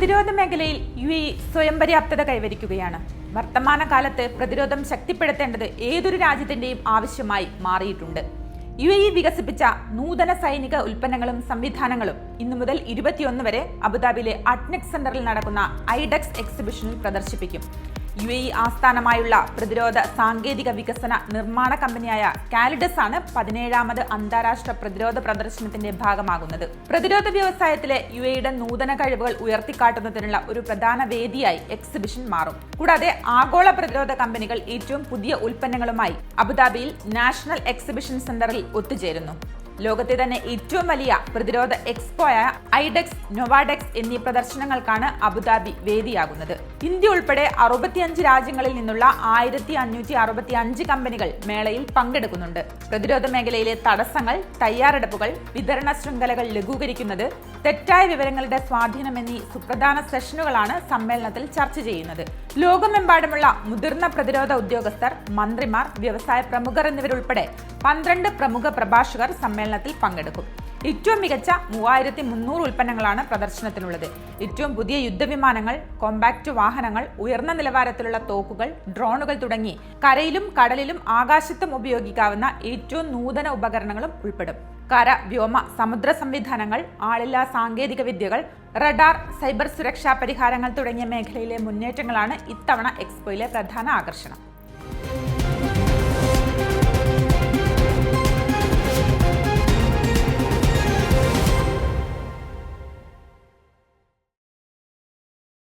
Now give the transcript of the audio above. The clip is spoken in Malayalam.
മേഖലയിൽ യു എ സ്വയം പര്യാപ്തത കൈവരിക്കുകയാണ്. വർത്തമാനകാലത്ത് പ്രതിരോധം ശക്തിപ്പെടുത്തേണ്ടത് ഏതൊരു രാജ്യത്തിന്റെയും ആവശ്യമായി മാറിയിട്ടുണ്ട്. യു എ വികസിപ്പിച്ച നൂതന സൈനിക ഉൽപ്പന്നങ്ങളും സംവിധാനങ്ങളും ഇന്നു മുതൽ ഇരുപത്തിയൊന്ന് വരെ അബുദാബിയിലെ അഡ്നെക് സെന്ററിൽ നടക്കുന്ന ഐഡെക്സ് എക്സിബിഷനിൽ പ്രദർശിപ്പിക്കും. യു എ ഇ ആസ്ഥാനമായുള്ള പ്രതിരോധ സാങ്കേതിക വികസന നിർമ്മാണ കമ്പനിയായ കാലിഡസ് ആണ് പതിനേഴാമത് അന്താരാഷ്ട്ര പ്രതിരോധ പ്രദർശനത്തിന്റെ ഭാഗമാകുന്നത്. പ്രതിരോധ വ്യവസായത്തിലെ യു എയുടെ നൂതന കഴിവുകൾ ഉയർത്തിക്കാട്ടുന്നതിനുള്ള ഒരു പ്രധാന വേദിയായി എക്സിബിഷൻ മാറും. കൂടാതെ ആഗോള പ്രതിരോധ കമ്പനികൾ ഏറ്റവും പുതിയ ഉൽപ്പന്നങ്ങളുമായി അബുദാബിയിൽ നാഷണൽ എക്സിബിഷൻ സെന്ററിൽ ഒത്തുചേരുന്നു. ലോകത്തെ തന്നെ ഏറ്റവും വലിയ പ്രതിരോധ എക്സ്പോയായ ഐഡെക്സ് നൊവാഡെക്സ് എന്നീ പ്രദർശനങ്ങൾക്കാണ് അബുദാബി വേദിയാകുന്നത്. ഇന്ത്യ ഉൾപ്പെടെ അറുപത്തിയഞ്ച് രാജ്യങ്ങളിൽ നിന്നുള്ള ആയിരത്തി അഞ്ഞൂറ്റി അറുപത്തി അഞ്ച് കമ്പനികൾ മേളയിൽ പങ്കെടുക്കുന്നുണ്ട്. പ്രതിരോധ മേഖലയിലെ തടസ്സങ്ങൾ തയ്യാറെടുപ്പുകൾ വിതരണ ശൃംഖലകൾ ലഘൂകരിക്കുന്നത് തെറ്റായ വിവരങ്ങളുടെ സ്വാധീനം എന്നീ സുപ്രധാന സെഷനുകളാണ് സമ്മേളനത്തിൽ ചർച്ച ചെയ്യുന്നത്. ലോകമെമ്പാടുമുള്ള മുതിർന്ന പ്രതിരോധ ഉദ്യോഗസ്ഥർ മന്ത്രിമാർ വ്യവസായ പ്രമുഖർ എന്നിവരുൾപ്പെടെ പന്ത്രണ്ട് പ്രമുഖ പ്രഭാഷകർ സമ്മേളനത്തിൽ പങ്കെടുക്കും. ഏറ്റവും മികച്ച മൂവായിരത്തി മുന്നൂറ് ഉൽപ്പന്നങ്ങളാണ് പ്രദർശനത്തിനുള്ളത്. ഏറ്റവും പുതിയ യുദ്ധവിമാനങ്ങൾ കോമ്പാക്ട് വാഹനങ്ങൾ ഉയർന്ന നിലവാരത്തിലുള്ള തോക്കുകൾ ഡ്രോണുകൾ തുടങ്ങി കരയിലും കടലിലും ആകാശത്തും ഉപയോഗിക്കാവുന്ന ഏറ്റവും നൂതന ഉപകരണങ്ങളും ഉൾപ്പെടും. കര വ്യോമ സമുദ്ര സംവിധാനങ്ങൾ ആളില്ലാ സാങ്കേതിക വിദ്യകൾ റഡാർ സൈബർ സുരക്ഷാ പരിഹാരങ്ങൾ തുടങ്ങിയ മേഖലയിലെ മുന്നേറ്റങ്ങളാണ് ഇത്തവണ എക്സ്പോയിലെ പ്രധാന ആകർഷണം.